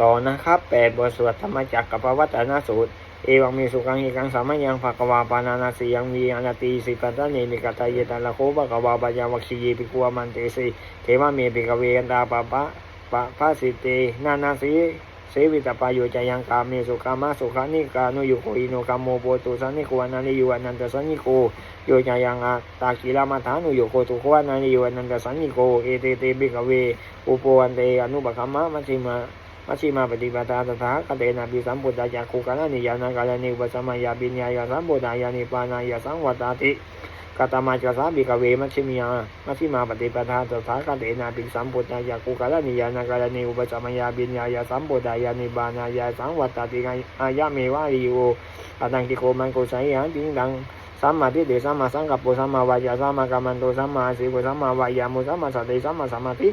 ต่อนะครับแปดบทสวดธรรมจักรกับปวัตนสูตร เอวังมีสุขังอีกังสามัญยังภะกวาปานานาสียังมีอนาตีสิปัตตานีมิกตายตันละโคภะกวาปะยาวัคคีปิกัวมันเตสีเทวะเมปิกเวกันตาปะปะปะพะสิเตนานาสีเสวิตปายโยจยังกาเมสุขามาสุขานิกานุยุโคอิโนกามโมโปตุสันนิโกอนันติโยอนันตสันนิโกโยจยังอาตากิลามาธานุโยโคตุโคอนันติโยอนันตสันนิโกเอเตเตปิกเวอุปวันเตอนุปคัมมะมัชฌิมา มัชฌิมาปฏิปทาตถาคเตนะปิสัมพุทธายาคุกาลนิยานากาลนิอุปสมายาปิญญายาสัมพุทธายานิปานายาสังวัตติกตมาจัสสาบิกเวมัชฌิมยามัชฌิมาปฏิปทาตถาคเตนะปิสัมพุทธายาคุกาลนิยานากาลนิอุปสมายาปิญญายาสัมพุทธายานิปานายาสังวัตติอายะเมวะริโออตังกิโกมันโกสัยหังติงดังสัมมาทิฏฐิสัมมาสังกัปปุสัมมาวายาสัมมากัมมันโตสัมมาสีวสัมมาวายามุสัมมาสติสัมมาสมาธิ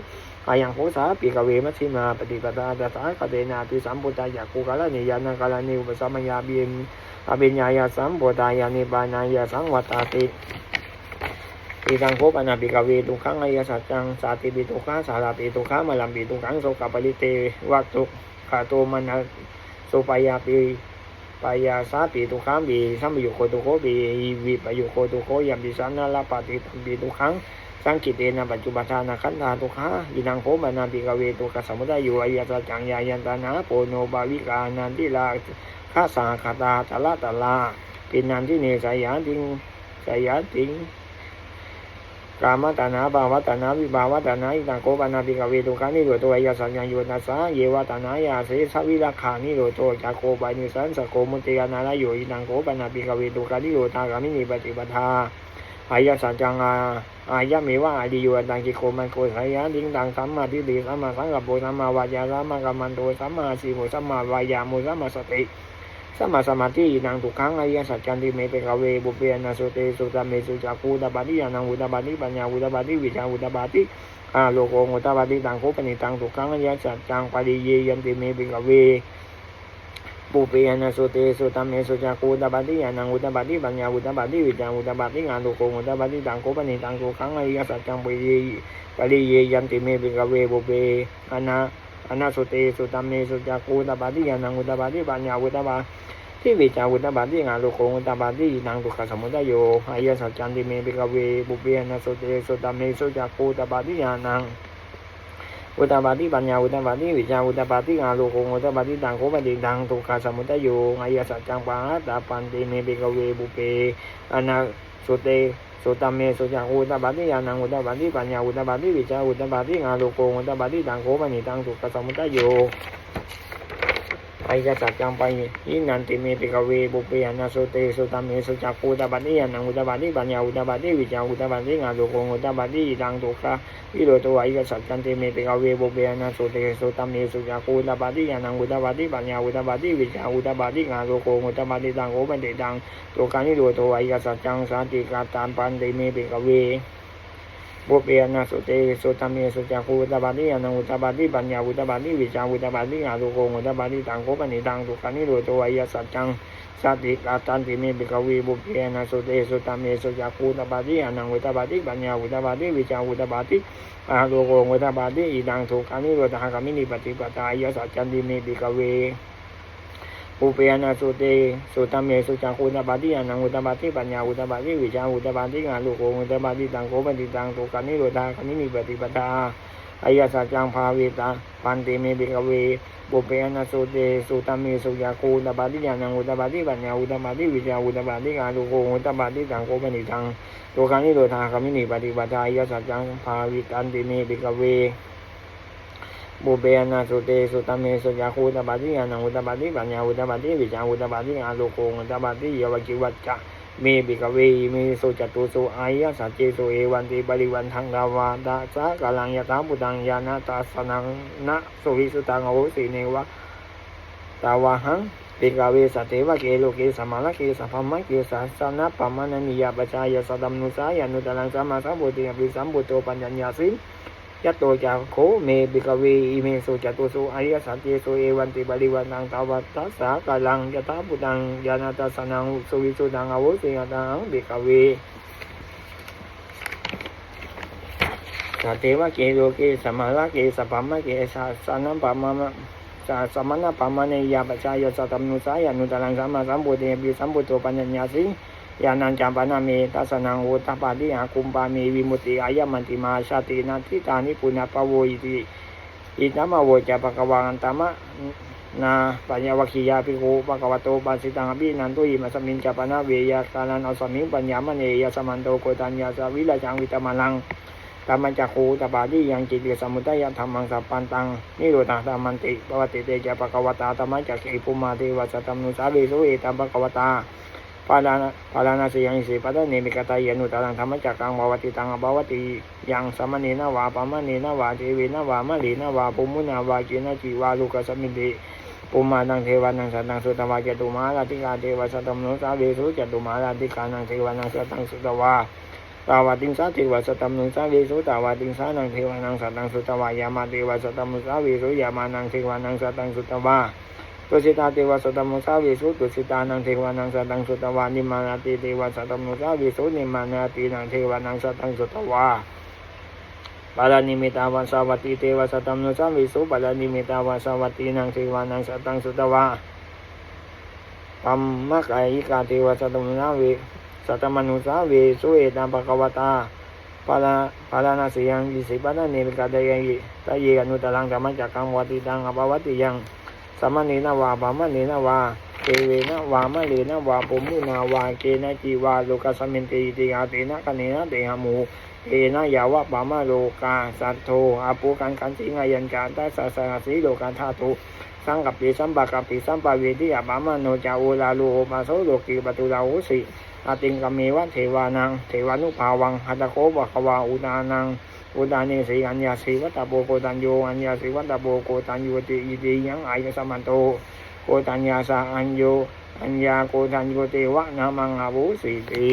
อายังโพสาปิกเวมัชิมาปฏิปทาตถาคเตนาติสัมพุทธายาคุกาลนิยานากาลนิอุปสัมมยาบินอภิญญายาสัมพุทธายานิบานายาสังวัตติอิตังโคปนาปิกเวตุขังอายาสัจจังสาติปิตุขาสาราปิตุขามาลัมปิตุขังโสกปริเตวัตุขาโตมนาโสปายาปิปายาสาปิตุขังปิสัมปยุโคตุโคปิวิปยุโคตุโคยัมปิสันนาลาปฏิตัมปิตุขัง สังกิเตนะปัจจุบันนาขันธาตุขาอินังโคมานาปิกเวตุกสมุทายุอายตาจังยายันตานาโปโนบาวิกานันติลาข้าสาคาตาตะละตะลาปินันที่เนสายาติงสายาติงกามตานาบาวตานาวิบาวตานาอิตังโคมานาปิกเวตุกานิโรโตอายสัญญาโยนัสสาเยวตานายาเสสวิราคานิโรโตจักโคบานิสันสโกมุติยานาลโยอิตังโคมานาปิกเวตุกานิโรตากามินิปฏิปทา อายะสัจจังอาอายะเมวะอดีโยตังกิโกมันโกสายะดิงดังสัมมาทิฏฐิสัมมาสังกัปโปสัมมาวายาสัมมากัมมันโตสัมมาสีโมสัมมาวายามุสัมมาสติสัมมาสมาธินังทุกขังอายะสัจจันติเมเปกเวบุเปนาสุเตสุตเมสุจักขุตบาติยานังอุตบาติปัญญาอุตบาติวิชาอุตบาติอาโลโกอุตบาติตังโคปนิตังทุกขังอายะสัจจังปริเยยันติเมเปกเว ปุเพนะสุเตสุตัมเมสุจักขุตบาติยานังอุตบาติปัญญาอุตบาติวิจาอุตบาติงานตุโกอุตบาติตังโคปนิตังตุขังอริยสัจจังปริเยปริเยยันติเมปิกเวปุเพอนาอนาสุเตสุตัมเมสุจักขุตบาติยานังอุตบาติปัญญาอุตบาติวิจาอุตบาติงานตุโกอุตบาตินังตุขสมุทัยโยอริยสัจจังติเมปิกเวปุเพอนาสุเตสุตัมเมสุจักขุตบาติยานัง อุตตปาติปัญญาอุตตปาติวิชาอุตตปาติอาโลโกอุตตปาติตังโคปฏิตังทุกขาสมุทัยโยอายาสัจจังปาตาปันติเมเบกเวบุเปอนาสุเตสุตเมสุจังอุตตปาติยานังอุตตปาติปัญญาอุตตปาติวิชาอุตตปาติอาโลโกอุตตปาติตังโคปฏิตังทุกขาสมุตโย ยาสัจจังไปยินันติเมเบกเวบุเปอนาสุเตสุตเมสุจังอุตตปาติยานังอุตตปาติปัญญาอุตตปาติวิชาอุตตปาติอาโลโกอุตตปาติตังทุกขาวิโรตัวอิกสัจจันติเมติกเวบุเบนะสุเตสุตัมเมสุจักอุตบาติยานังอุตบาติปัญญาอุตบาติวิชาอุตบาติงานโลโกอุตบาติตังโอเปนติตังตัวการนิโรตัวอิกสัจจังสันติกาตามปันติเมติกเว บุเบนะสุเตสุตมเมสุจักอุตบาติยานุตบาติปัญญาอุตบาติวิชาอุตบาติงานโลโกอุตบาติตังโอปันติตังตัวกานิโรตัวอิกสัจจังสัตติกาตันติเมบิกวีบุเพนะสุเตสุตเมสุจักขุตบาติอนุตบาติปัญญาอุตบาติวิชาอุตบาติอาโลโกอุตบาติอิดังทุกานิโรธากามินิปฏิปตายะสัจจันติเมบิกเว ปุเพนะสุเตสุตเมสุจักขุตบาติอนังอุตบาติปัญญาอุตบาติวิชาอุตบาติอาโลโกโอุตบาติตังโกปฏิตังทุกานิโรธากามินิปฏิปตาอายะสัจจังภาเวตาปันติเมบิกเวบุเพนะสุเตสุตมีสุยาคูตบาติยานังอุตบาติปัญญาอุตบาติวิชาอุตบาติกานลุโกอุตบาติตังโกปนิตังตัวการนิโรธาคามินิปฏิปทาอายะสัจจังภาวิตันติเมปิกเว บุเพนะสุเตสุตมีสุยาคูตบาติยานังอุตบาติปัญญาอุตบาติวิชาอุตบาติกาลุโกอุตบาติยวจิวัจจะเมบิกเวเมสุจตุสุอายะสัจเจสุเอวันติบริวันทังดาวาดาสากาลังยะตาปุตังยานาตาสนังนะสุวิสุตังโอสีเนวะตาวาหังปิกเวสเทวะเกโลเกสมาลเกสพัมมะเกสัสนะปัมมะนิยาปชายะสดัมนุสายานุตลังสัมมาสัมพุทธิยปิสัมพุทโตปัญญาสิ ยัตโตจาโคเมบิกเวอิเมสุจตุสุอายะสัจเจสุเอวันติบริวันทังตาวัตตสากาลังยะตาปุตังยานาตาสนังสุวิสุตังอโวสิยตังบิกเวสัตเทวะเกโลเกสมาลเกสปัมมะเกสัสนัมปัมมะสสาสมณปามณียาปชายสัตตมนุสายานุตรังสัมมาสัมพุทเทปิสัมพุทโตปัญญญาสิ ยานันจามปานาเมตัสนังโหตปาติหาคุมปามีวิมุติอายมันติมาชาตินาทิตานิปุณปโวอิติอินามโวจะปะกวังตามะนาปัญญาวคียาภิกขุปะกวะโตปัสสิตังอภินันตุอิมัสมินจปนาเวยาตานันอสมิงปัญญามณียาสมันโตโกตัญญาสวิลาจังวิตมาลังธรรมจักขูตปาดิยังจิตเกสมุทัยธรรมังสัพปันตังนิโรธาธรรมันติปวัติเตจะปะกวตาธรรมจักขิปุมาเทวสัตตมนุสาเวสุเอตัมปะกวตา ปาลานะปาลานาสิยังสิปัตตเนมิกตายนุตรังธรรมจักกังภวติตังภวติยังสมณีนาวาปามณีนาวาเทวีนาวามะลีนาวาปุมุนาวาจินจีวาลุกสมิติปุมานังเทวานังสัตตังสุตวาจตุมาราติกาเทวสัตตมนุสาเวสุจตุมาราติกานังเทวานังสัตตังสุตวาตาวาติงสาเทวะสตัมนุสาเวสุตาวาติงสานังเทวานังสัตตังสุตวายามาเทวะสตัมนุสาเวสุยามานังเทวานังสัตตังสุตวา ตุสิตาเทวสตมนุสาเวสุตุสิตานังเทวานังสัตตังสุตวานิมานาติเทวสตมนุสาเวสุนิมานาตินังเทวานังสัตตังสุตวาปารานิมิตาวาสาวัติเทวสตมนุสาเวสุปารานิมิตาวาสาวัตินังเทวานังสัตตังสุตวาปัมมะกายกาเทวสตมนุสาเวสัตมนุสาเวสุเอตังปะกวตาปาลาปาลานาสียังยิสิปานาเนมิกาเตยังยิตายอนุตรังธรรมจักกังวัติตังอภวติยัง สมณีนาวาปามณีนาวาเกเวนะวามะเลนะวาปุมุนาวาเกนะจีวาโลกัสมินติติอาเตนะกะเนนะเตหะมูเอนะยาวะปามะโลกาสัตโทอาปุกันกันสิงายันจารตาสาสนาสีโลกันธาตุสังกัปปิสัมปะกัปปิสัมปะเวทิยาปามะโนจาโอลาโลโอมาโสโลกีปตุลาโหสิอาติงกเมวะเทวานังเทวานุภาวังหัตโคบะควาอุดานัง อุตานิสีอัญญาสีวัตตโบโกตัญโยอัญญาสีวัตตโบโกตัญโยติอิติยังอายสมันโตโกตัญญาสาอัญโยอัญญาโกตัญโยเตวะนามังอาวุสีติ